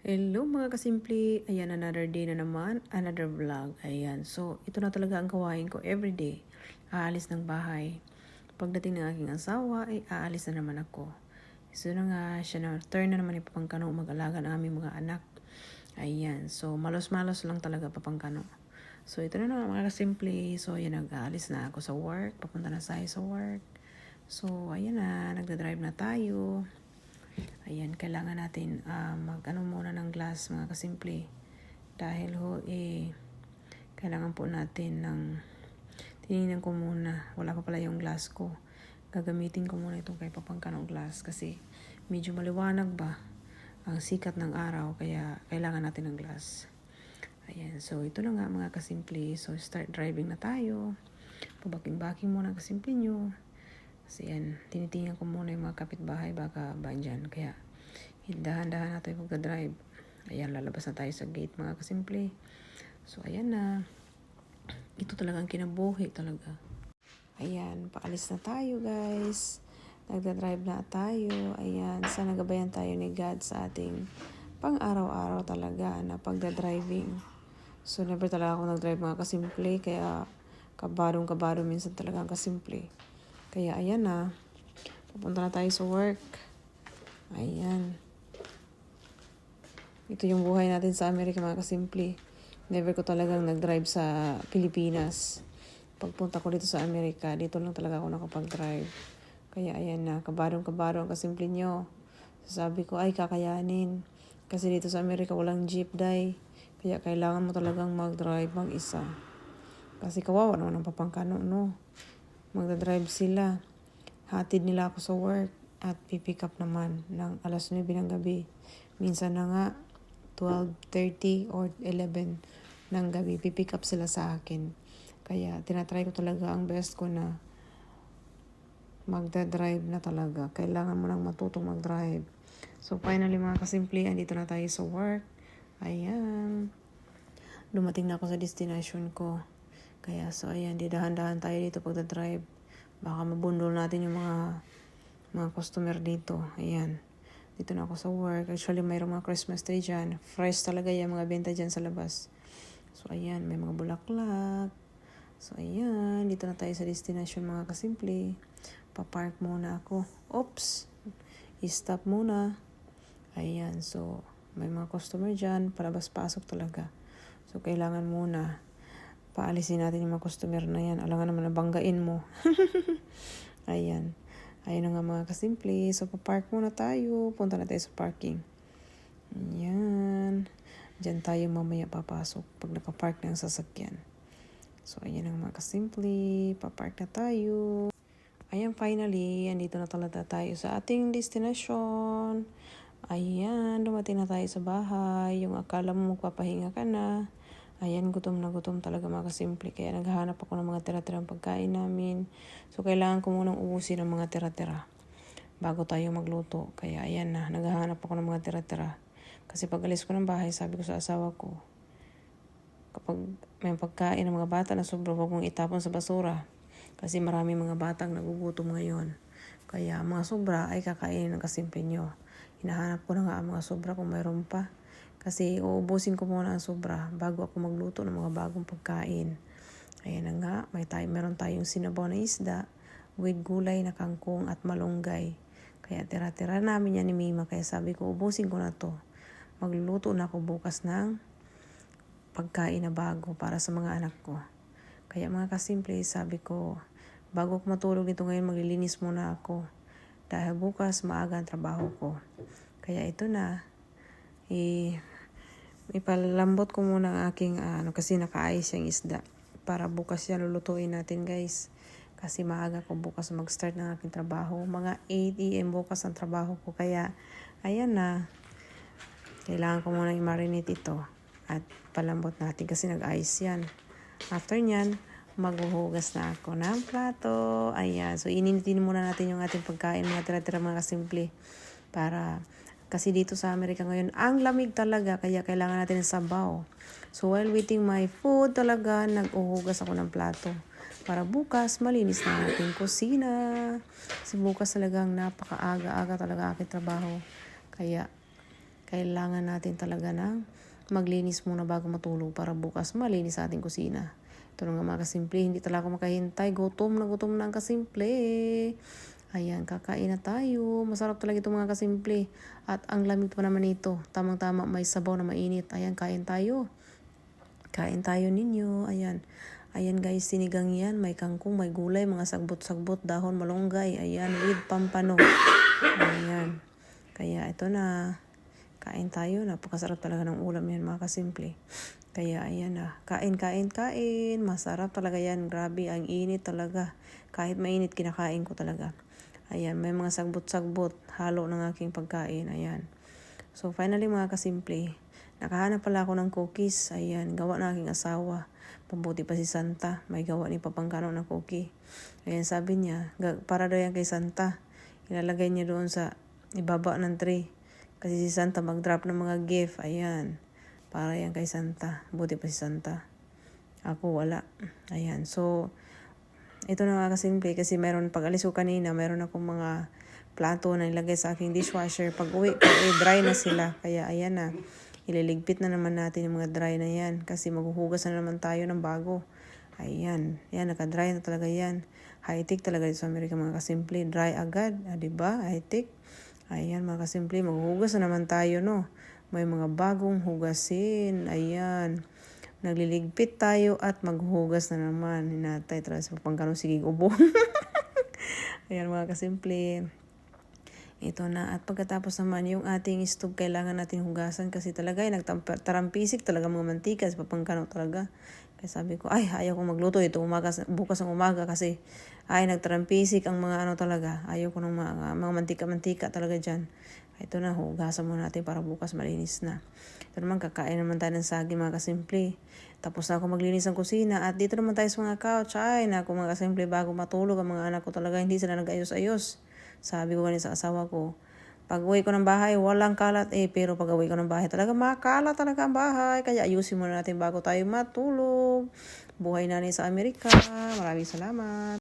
Hello mga kasimple, ayan another day na naman, another vlog, ayan. So, ito na talaga ang gawain ko everyday. Aalis ng bahay. Pagdating ng aking asawa, ay aalis na naman ako. So na nga, siya na, turn na naman ni Papangkano mag-alaga ng aming mga anak. Ayan, so malos-malos lang talaga Papangkano. So, ito na naman mga kasimple. So, ayan, nag-aalis na ako sa work, papunta na tayo sa work. So, ayan na, nagda-drive na tayo. Kailangan natin uh, mag ano muna ng glass mga kasimple. Dahil ho, eh, kailangan po natin ng tinignan ko muna. Wala pa pala yung glass ko. Gagamitin ko muna itong kay Papangkanong glass kasi medyo maliwanag ba ang sikat ng araw kaya kailangan natin ng glass. Ayan, so ito na nga mga kasimple. So start driving na tayo. Pabaking-baking muna kasimple nyo. Kasi yan, tinitingnan ko muna yung mga kapitbahay baka bandyan. Kaya, dahan-dahan natin pagka-drive. Ayan, lalabas na tayo sa gate mga kasimple. So, ayan na. Ito talaga ang kinabuhi talaga. Ayan, paalis na tayo guys. Nagda-drive na tayo. Ayan, sana gabayan tayo ni God sa ating pang-araw-araw talaga na pagda-driving. So, never talaga ako nag-drive mga kasimple. Kaya, kabadong-kabado minsan talaga ang kasimple. Kaya ayan na. Pupunta na tayo sa work. Ayan. Ito yung buhay natin sa Amerika mga kasimple. Never ko talagang nag-drive sa Pilipinas. Pagpunta ko dito sa Amerika, dito lang talaga ako nakapag-drive. Kaya ayan na, kabarong-kabarong kasimple nyo. Sabi ko, ay kakayanin. Kasi dito sa Amerika walang jeep day. Kaya kailangan mo talagang mag-drive mag-isa. Kasi kawawa naman ang papangkano, no? Magdadrive sila. Hatid nila ako sa work at pipick up naman ng alas 9 ng gabi. Minsan na nga 12.30 or 11 ng gabi, pipick up sila sa akin. Kaya tinatry ko talaga ang best ko na magda-drive na talaga. Kailangan mo lang matutong mag-drive. So finally mga kasimple, andito na tayo sa work. Ayan. Dumating na ako sa destination ko. Kaya so ayan, di dahan-dahan tayo dito pagda-drive. Baka mabundol natin yung mga mga customer dito. Ayan. Dito na ako sa work. Actually, mayroong mga Christmas tree dyan. Fresh talaga yan, mga benta dyan sa labas. So, ayan, may mga bulaklak. So, ayan, dito na tayo sa destination mga kasimple. Papark muna ako. Oops! I-stop muna. Ayan, so, may mga customer dyan. Palabas-pasok talaga. So, kailangan muna paalisin natin yung mga customer na yan. Alam nga naman, nabanggain mo. ayan. Ayun nga mga kasimple. So, papark muna tayo. Punta na tayo sa parking. Ayan. Diyan tayo mamaya papasok pag nakapark na ang sasakyan. So, ayan ang mga kasimple. Papark na tayo. Ayan, finally. Andito na talaga tayo sa ating destination. Ayan, dumating na tayo sa bahay. Yung akala mo magpapahinga ka na. Ayan, gutom na gutom talaga mga kasimple. Kaya naghahanap ako ng mga tira-tirang pagkain namin. So, kailangan ko munang ubusin ng mga tira-tira bago tayo magluto. Kaya ayan na, naghahanap ako ng mga tira-tira. Kasi pag alis ko ng bahay, sabi ko sa asawa ko, kapag may pagkain ng mga bata na sobra, huwag mong itapon sa basura. Kasi marami mga batang nagugutom ngayon. Kaya mga sobra ay kakainin ng kasimple nyo. Hinahanap ko na nga ang mga sobra kung mayroon pa. Kasi uubusin ko muna ang sobra bago ako magluto ng mga bagong pagkain. Ayan na nga, may tayo, meron tayong sinabaw na isda with gulay na kangkong at malunggay. Kaya tira-tira namin yan ni Mima. Kaya sabi ko, ubusin ko na to. Magluluto na ako bukas ng pagkain na bago para sa mga anak ko. Kaya mga kasimple, sabi ko, bago ako matulog nito ngayon, maglilinis muna ako. Dahil bukas maaga ang trabaho ko. Kaya ito na, eh, ipalambot ko muna ang aking uh, ano kasi nakaayos yung isda para bukas yan lulutuin natin guys. Kasi maaga ko bukas mag-start ng aking trabaho. Mga 8 a.m. bukas ang trabaho ko. Kaya ayan na. Kailangan ko muna i-marinate ito at palambot natin kasi nag-ice yan. After nyan maghuhugas na ako ng plato. Ayan. So ininitin muna natin yung ating pagkain mga tira-tira mga simple para kasi dito sa Amerika ngayon, ang lamig talaga, kaya kailangan natin ng sabaw. So while waiting my food talaga, nag-uhugas ako ng plato. Para bukas, malinis na ating kusina. Kasi bukas talagang napakaaga-aga talaga aking trabaho. Kaya, kailangan natin talaga ng maglinis muna bago matulog para bukas malinis ating kusina. Ito na nga mga kasimple, hindi talaga ako makahintay. Gutom na gutom na ang kasimple. Ayan, kakain na tayo. Masarap talaga ito mga kasimple. At ang lamig pa naman ito. Tamang-tama may sabaw na mainit. Ayan, kain tayo. Kain tayo ninyo. Ayan. Ayan guys, sinigang yan. May kangkong, may gulay, mga sagbot-sagbot, dahon, malunggay. Ayan, with pampano. Ayan. Kaya ito na. Kain tayo. Napakasarap talaga ng ulam yan mga kasimple. Kaya ayan na. Kain, kain, kain. Masarap talaga yan. Grabe, ang init talaga. Kahit mainit, kinakain ko talaga. Ayan, may mga sagbot-sagbot. Halo ng aking pagkain. Ayan. So finally mga kasimple, nakahanap pala ako ng cookies. Ayan, gawa ng aking asawa. Pambuti pa si Santa. May gawa ni Papangkano ng cookie. Ayan, sabi niya, "Ga- para daw yan kay Santa. Ilalagay niya doon sa ibaba ng tray. Kasi si Santa mag-drop ng mga gift. Ayan. Para yan kay Santa. Buti pa si Santa. Ako wala. Ayan. So, ito na nga kasimple kasi meron pag alis ko kanina, meron akong mga plato na ilagay sa aking dishwasher. Pag uwi ko, eh, dry na sila. Kaya ayan na. Ililigpit na naman natin yung mga dry na yan. Kasi maghuhugas na naman tayo ng bago. Ayan. Yan, nakadry na talaga yan. High-tech talaga dito sa Amerika mga kasimple. Dry agad. Ah, diba? High-tech. Ayan mga kasimple. Maghuhugas na naman tayo, no? May mga bagong hugasin. Ayan. Nagliligpit tayo at maghugas na naman. Hinatay talaga sa papangkano sige ubo. Ayan mga kasimple. Ito na. At pagkatapos naman, yung ating stove, kailangan natin hugasan kasi talaga, ay nagtarampisik talaga mga mantika sa papangkano talaga. Kaya sabi ko, ay, ayaw ko magluto ito umaga, bukas ng umaga kasi, ay, nagtarampisik ang mga ano talaga. Ayaw ko ng mga, mga mantika-mantika talaga dyan. Ito na, hugasan mo natin para bukas malinis na. Ito naman, kakain naman tayo ng saging mga kasimple. Tapos na ako maglinis ng kusina. At dito naman tayo sa mga couch. Ay, naku mga kasimple, bago matulog, ang mga anak ko talaga hindi sila nag-ayos-ayos. Sabi ko ganun sa asawa ko, pag uwi ko ng bahay, walang kalat eh. Pero pag uwi ko ng bahay, talaga makalat talaga ang bahay. Kaya ayusin muna natin bago tayo matulog. Buhay na sa Amerika. Maraming salamat.